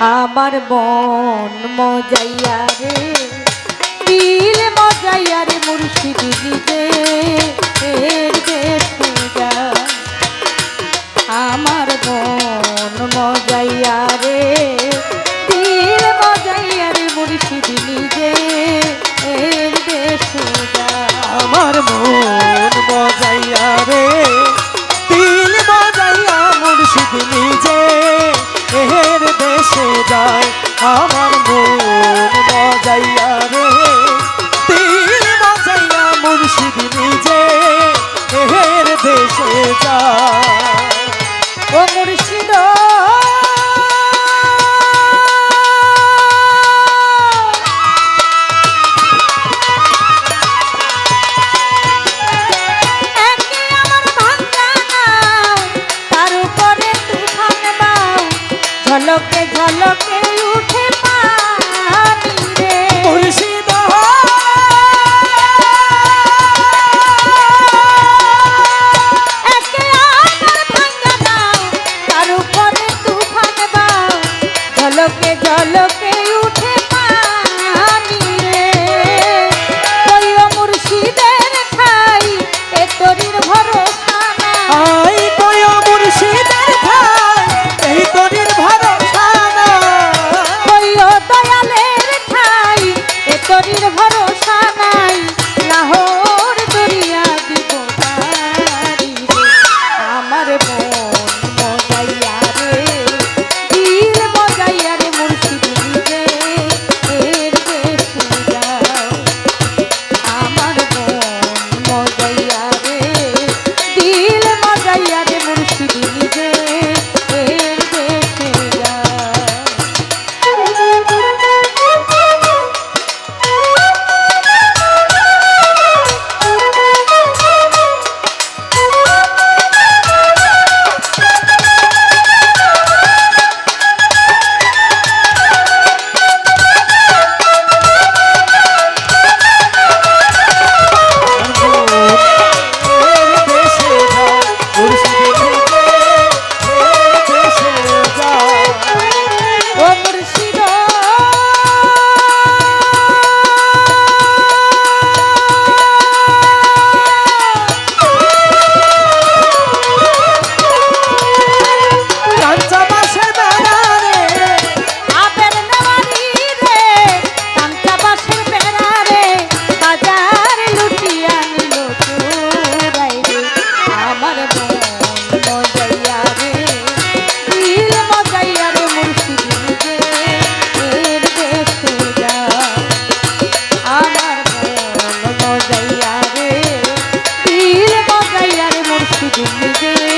আমার মন মজাইয়া রে দিল মজাইয়া রে মুর্শিদি নিজে ঝলকে ঝলকে উঠে পানি রে। কইও মুর্শিদের খাই এ তরির ভরসা নাই কইও মুর্শিদের খাই এই তরির ভরসা কইও দয়ালের খাই এ ভরসা পাইয়া রে মুর্শিদি। Thank you.